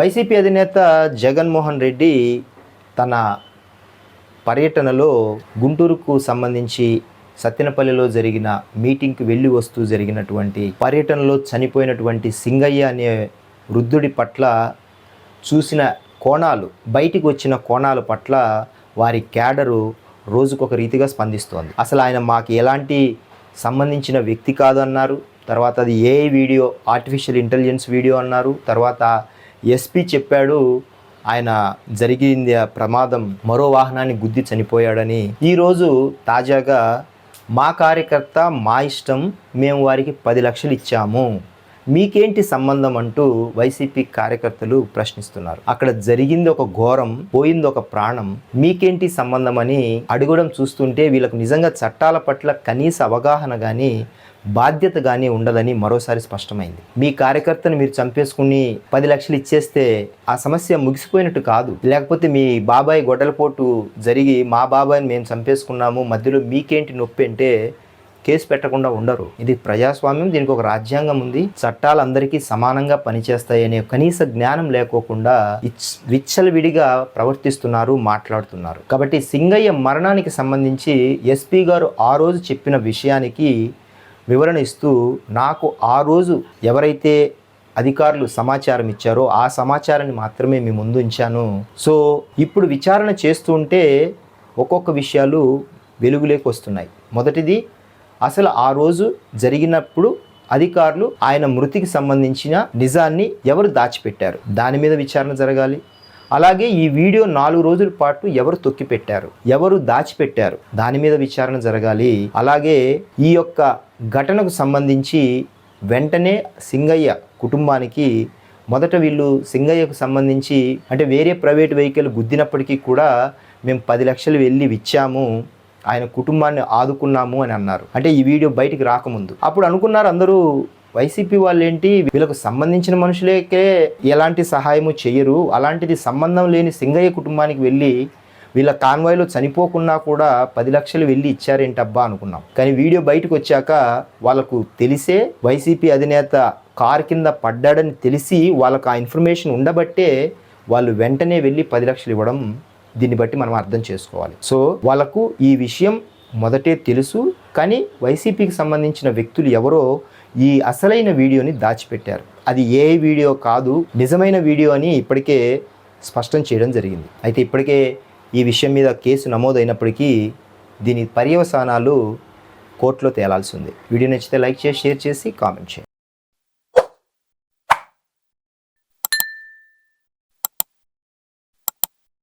YCP అధినేత జగన్మోహన్ రెడ్డి తన పర్యటనలో గుంటూరుకు సంబంధించి సత్తెనపల్లిలో జరిగిన మీటింగ్కి వెళ్ళి వస్తూ జరిగినటువంటి పర్యటనలో చనిపోయినటువంటి సింగయ్య అనే వృద్ధుడి పట్ల చూసిన కోణాలు బయటికి వచ్చిన కోణాల పట్ల వారి క్యాడరు రోజుకొక రీతిగా స్పందిస్తోంది. అసలు ఆయన మాకు ఎలాంటి సంబంధించిన వ్యక్తి కాదు అన్నారు తర్వాత అది ఏ వీడియో ఆర్టిఫిషియల్ ఇంటెలిజెన్స్ వీడియో అన్నారు తర్వాత ఎస్పీ చెప్పాడు ఆయన జరిగింది ఆ ప్రమాదం మరో వాహనాన్ని గుద్ది చనిపోయాడని. ఈరోజు తాజాగా మా కార్యకర్త మా ఇష్టం మేము వారికి పది లక్షలు ఇచ్చాము. మీకేంటి సంబంధం అంటూ వైసీపీ కార్యకర్తలు ప్రశ్నిస్తున్నారు. అక్కడ జరిగింది ఒక ఘోరం పోయింది ఒక ప్రాణం. మీకేంటి సంబంధం అని అడగడం చూస్తుంటే వీళ్ళకు నిజంగా చట్టాల పట్ల కనీస అవగాహన కానీ బాధ్యత కానీ ఉండదని మరోసారి స్పష్టమైంది. మీ కార్యకర్తను మీరు చంపేసుకుని పది లక్షలు ఇచ్చేస్తే ఆ సమస్య ముగిసిపోయినట్టు కాదు. లేకపోతే మీ బాబాయ్ గొడ్డలపోటు జరిగి మా బాబాయ్ని మేము చంపేసుకున్నాము మధ్యలో మీకేంటి నొప్పి అంటే కేసు పెట్టకుండా ఉండరు. ఇది ప్రజాస్వామ్యం దీనికి ఒక రాజ్యాంగం ఉంది. చట్టాలు అందరికీ సమానంగా పనిచేస్తాయి అనే కనీస జ్ఞానం లేకోకుండా విచ్చలవిడిగా ప్రవర్తిస్తున్నారు మాట్లాడుతున్నారు. కాబట్టి సింగయ్య మరణానికి సంబంధించి ఎస్పీ గారు ఆ రోజు చెప్పిన విషయానికి వివరణ ఇస్తూ నాకు ఆ రోజు ఎవరైతే అధికారులు సమాచారం ఇచ్చారో ఆ సమాచారాన్ని మాత్రమే మీ ముందు ఉంచాను. సో ఇప్పుడు విచారణ చేస్తుంటే ఒక్కొక్క విషయాలు వెలుగులోకి వస్తున్నాయి. మొదటిది అసలు ఆ రోజు జరిగినప్పుడు అధికారులు ఆయన మృతికి సంబంధించిన నిజాన్ని ఎవరు దాచిపెట్టారు? దాని మీద విచారణ జరగాలి. అలాగే ఈ వీడియో నాలుగు రోజుల పాటు ఎవరు తొక్కిపెట్టారు? ఎవరు దాచిపెట్టారు? దాని మీద విచారణ జరగాలి. అలాగే ఈ యొక్క ఘటనకు సంబంధించి వెంటనే సింగయ్య కుటుంబానికి మొదట వీళ్ళు సింగయ్యకు సంబంధించి అంటే వేరే ప్రైవేట్ వెహికల్ గుద్దినప్పటికీ కూడా మేము పది లక్షలు వెళ్ళి ఇచ్చాము ఆయన కుటుంబాన్ని ఆదుకున్నాము అని అన్నారు. అంటే ఈ వీడియో బయటికి రాకముందు. అప్పుడు అనుకున్నారు అందరూ వైసీపీ వాళ్ళు ఏంటి వీళ్ళకు సంబంధించిన మనుషులకే ఎలాంటి సహాయము చేయరు. అలాంటిది సంబంధం లేని సింగయ్య కుటుంబానికి వెళ్ళి వీళ్ళ కాన్వాయ్లో చనిపోకున్నా కూడా పది లక్షలు వెళ్ళి ఇచ్చారేంటబ్బా అనుకున్నాం. కానీ వీడియో బయటకు వచ్చాక వాళ్ళకు తెలిసే వైసీపీ అధినేత కార్ కింద పడ్డాడని తెలిసి వాళ్ళకు ఆ ఇన్ఫర్మేషన్ ఉండబట్టే వాళ్ళు వెంటనే వెళ్ళి పది లక్షలు ఇవ్వడం దీన్ని బట్టి మనం అర్థం చేసుకోవాలి. సో వాళ్ళకు ఈ విషయం మొదటే తెలుసు కానీ వైసీపీకి సంబంధించిన వ్యక్తులు ఎవరో ఈ అసలైన వీడియోని దాచిపెట్టారు. అది ఏ వీడియో కాదు నిజమైన వీడియో అని ఇప్పటికే స్పష్టం చేయడం జరిగింది. అయితే ఇప్పటికే ఈ విషయం మీద కేసు నమోదైనప్పటికీ దీని పర్యవసానాలు కోర్టులో తేలాల్సి ఉంది. వీడియో నచ్చితే లైక్ చేసి షేర్ చేసి కామెంట్ చేయండి.